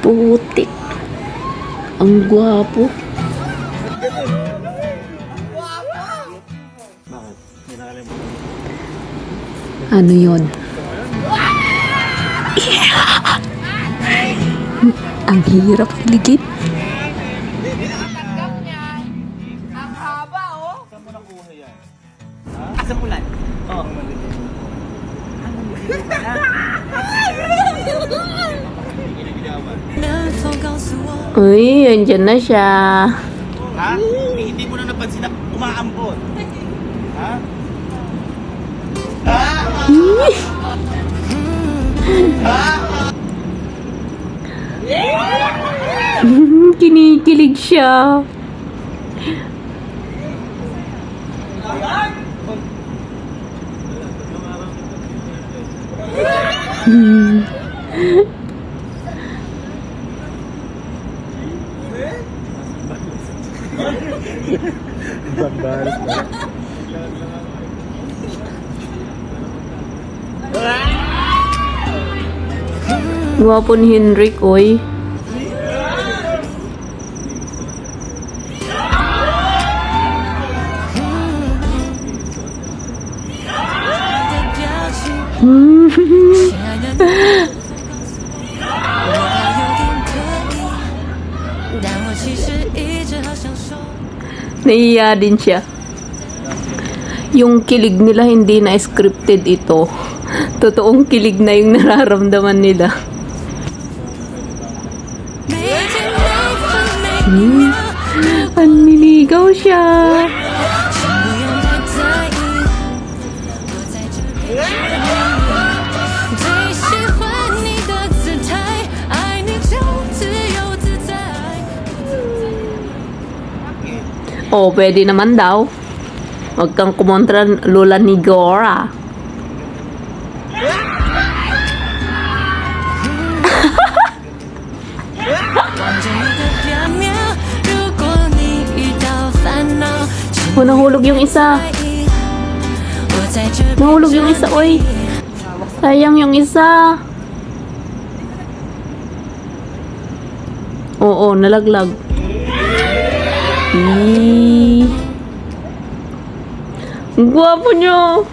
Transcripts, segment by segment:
Putik. Ang gwapo. Ano yon? Ang hirap ligit. Ang haba, oh. Asa pulan? Oh. Uy, andyan na siya. Ha? Eh, hindi mo na napansin na umaambon. Ha? Kinikilig siya. Gwapo ni Henrik, oy. Naiya din siya. Yung kilig nila hindi na scripted ito. Totoong kilig na yung nararamdaman nila. Hmm. Panliligaw siya. Oh, pwede naman daw. Huwag kang kumontra lola ni Gora. Oh, nahulog yung isa. Nahulog yung isa, oy. Sayang yung isa. Oo, nalaglag. Eee. Ang gwapo nyo.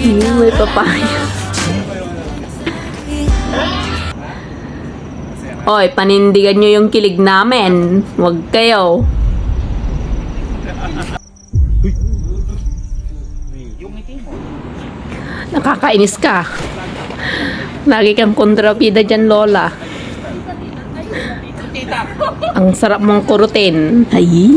Eee, may papaya. Oy, panindigan nyo yung kilig namin. Huwag kayo. Nakakainis ka. Lagi kang kontrapida dyan, Lola. Tita. Ang sarap mong kurutin. Ay.